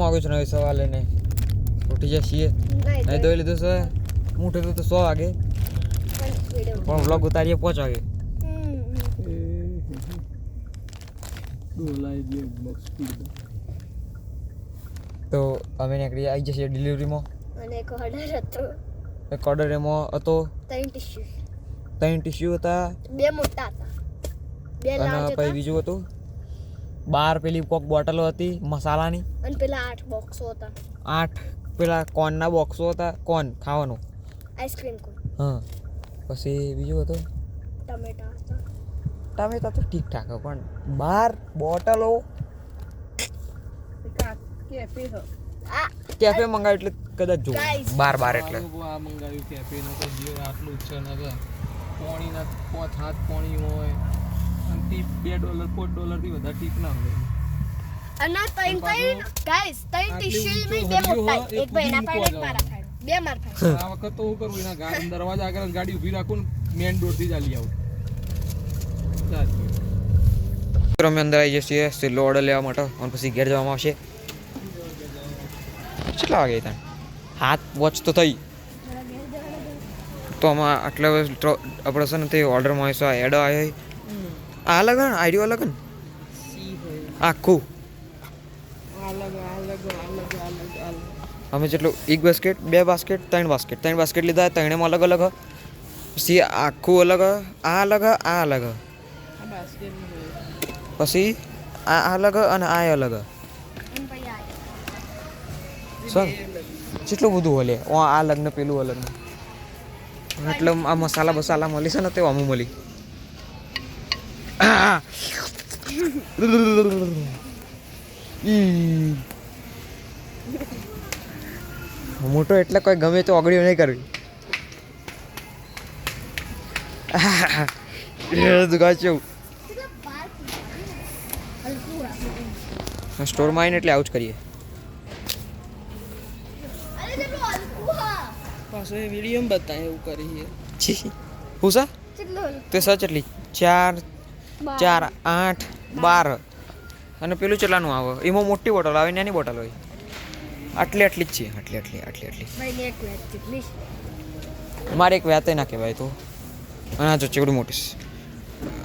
વાગે છું નવી સવાલે ને ઉઠી જાય છીએ. નહીં ધોઈ દોઈ લીધું છે. હું ઉઠી તો સો વાગે. પણ વ્લોગ ઉતારીએ પાંચ વાગે. તો અમે નીકળી આવી જશે ડિલિવરીમાં અને એક ઓર્ડર હતો. એક ઓર્ડર એમાં હતો. ત્રણ ટીશ્યુ ત્રણ ટીશ્યુ હતા. બે મોટા હતા. બે અને લાર્જ પછી બીજું હતું. બાર પેલી કોક બોટલો હતી મસાલાની. અને પેલા આઠ બોક્સો હતા. આઠ પેલા કોનના બોક્સો હતા? કોન? ખાવાનું. Ice cream cone? હા. પછી બીજું હતું ટમેટા હતા. ટમેટા તો ઠીકઠાક પણ બાર બોટલો? આ કેફે મંગાવ્યું એટલે કદાચ જો બાર બાર એટલે. આ મંગાવ્યું કેફે નો તો જીવન આટલું જ છે ને પાણીના પોણીના પાંચ હાથ પોણી હોય. અને ટીપ બે ડોલર પાંચ ડોલરથી વધારે ટીપ ના હોય. અને ત્રણ ત્રણ ગાઈસ આટલી ટીસ્યુ ઊંચો બે મોટા એક એક ફાઈડ એક મારા બે માર ફાઈડ આ વખત તો હું કરું એના ગાડી દરવાજા આગળ ગાડી ઊભી રાખું ને મેન ડોરથી જ આલી આવું. સાચું. અમે અંદર આવી જઈએ છીએ છેલ્લો ઓર્ડર લેવા માટે અને પછી ઘેર જવામાં આવશે. કેટલા વાગે ત્યાં હાથ વોચ તો થઈ. તો આમાં આટલા આપણે છે ને તે ઓર્ડરમાં આવીશું. આ એડો આવ્યો આ અલગ ને? આઈડિયો અલગ ને? આખું? અમે જેટલું, એક બાસ્કેટ બે બાસ્કેટ ત્રણ બાસ્કેટ ત્રણ બાસ્કેટ લીધા ત્રણેમાં અલગ અલગ પછી આખું અલગ આ અલગ આ અલગ પછી આ અલગ અને આ અલગ સર જેટલું બધું હલે આ અલગ ને પેલું અલગ એટલે આ મસાલા બસાલા મળી છે ને તે અમુક મળી. મોટો એટલે કોઈ ગમે તો ઓગળ્યો નહીં કરવી. સ્ટોરમાં આવીને એટલે આવું જ કરીએ એ વીડિયો બતા એવું કરીએ. છી હું સા? તે સચ એટલી ચાર. ચાર આઠ બાર. અને પેલું ચેટલાનું આવે. એમાં મોટી બોટલ આવે નાની બોટલ હોય. આટલી આટલી જ છે. આટલી આટલી આટલી આટલી. મારે એક વ્યાતે ના કહેવાય તો. અને આ જો ચેવડી મોટી છે.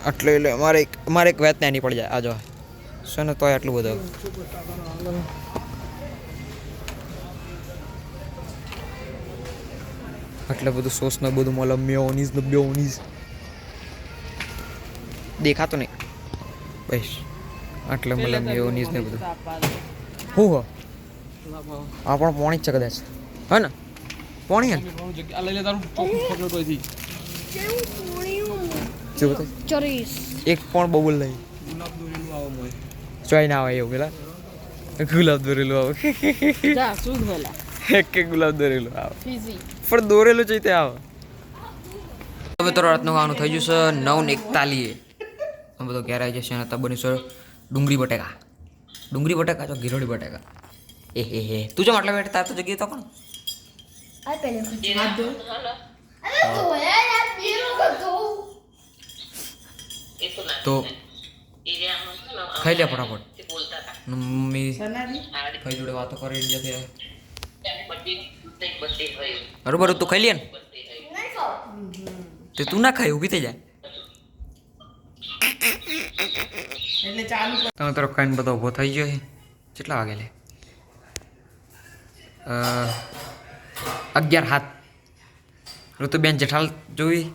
આટલે એટલે મારે એક મારે એક વ્યાત નાની પડી જાય. આ જો. ને તોય આટલું બધું. આટલે બધું સોસ ને બધું મળે મેયોનીઝ ને બ્યોનીઝ. દેખાતું નહીં. બસ. આટલે મળે ન્યૂઝ ને બધું. હું હો? આ પણ પોણી જ છે કદાચ. હે ને? પોણી હે લઈ લે તારું ચોખ્ખું પકડો તોયથી કેવું પૂણ્યું? જો બતાય? ચોરીસ. એક પણ બબુલ નહીં. ગુલાબ દોરેલું આવો મોય. ચોઈ ના આવે એવું પેલા? ગુલાબ દોરેલું આવે. એક કે ગુલાબ દોરેલું આવે. પણ દોરેલું જઈ તે આવે. હવે તો રાતનું ખાવાનું થઈ ગયું છે નવ ને એકતાલીએ. અમે બધો ઘેર આવી જશે અને તબ બનીશું ડુંગળી બટેકા. ડુંગળી બટેકા જો ગીરોડી બટેકા? એ હે હે તું જો આટલા બેઠ તાર તો જગ્યાએ તો પણ? આ પેલે હાથ ધો. અરે ધોયા યાર પીરું કરતો તો ખાઈ લે ફટાફટ. મમ્મી ખાઈ જોડે વાતો કરી ઇન્ડિયાથી બરોબર તું ખાઈ લે ને? તે તું ના ખાય ઊભી થઈ જાય એટલે ચાલુ તમે તરફ કાંઈ બધો ઊભો થઈ ગયો છે કેટલા વાગે લે અગિયાર હાથ ઋતુબેન જેઠાલ જોઈ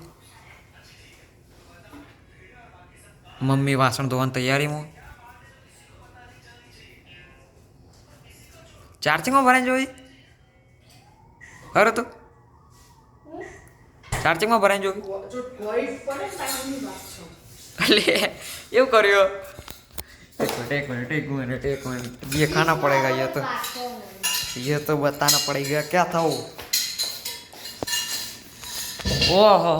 મમ્મી વાસણ ધોવાની તૈયારીમાં ચાર્જિંગમાં ભરાઈ જોઈ ખરું તો ચાર્જિંગમાં ભરાઈ જોઈ એટલે એવું કર્યો मिनट एक मिनट एक मिनट एक मिनट ये खाना पड़ेगा ये तो ये तो बताना पड़ेगा क्या था वो ઓહો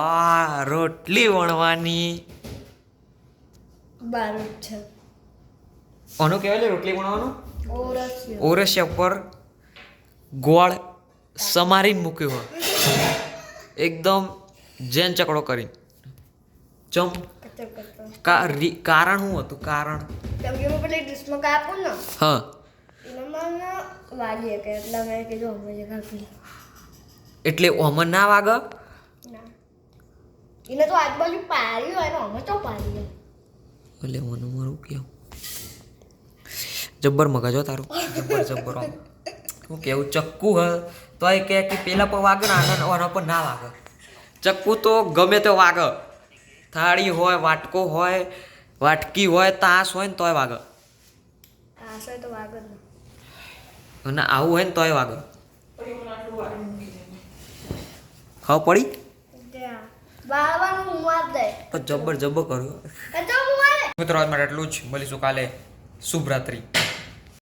આ રોટલી વણવાની બારું છે આનું કહેવાય લે રોટલી વણવાનું ઓરસ ઓરસિયા ઉપર ગોળ સમારીને મૂક્યો હોય એકદમ જેન ચકડો કરીને ચમ કચર કરતો કા રી- કારણ શું હતું? કારણ? કેમ કે હું પેલી ડિશમાં કાપું ને? હા. એમાં વાગી કે એટલે મેં કીધું અમે જે કાપી એટલે ઓમન ના વાગ? ના. એને તો આજુબાજુ પાડ્યું હોય ને અમે તો પાડ્યું એટલે મને મારું કેવું? જબ્બર મગજ હો તારું. જબ્બર જબ્બર હું કેવું? ચક્કુ હ. તો એ કે પેલા પર વાગે ને આના પર ના વાગે. ચક્કુ તો ગમે તે વાગે. થાળી હોય વાટકો હોય વાટકી હોય તાસ હોય ને તોય વાગે. આશે તો વાગે અને આવું હોય ને તોય વાગે. ખાવ પડી? જબર જબર કર્યું મિત્રો આજ માટે એટલું જ. મળીશું કાલે. શુભરાત્રી.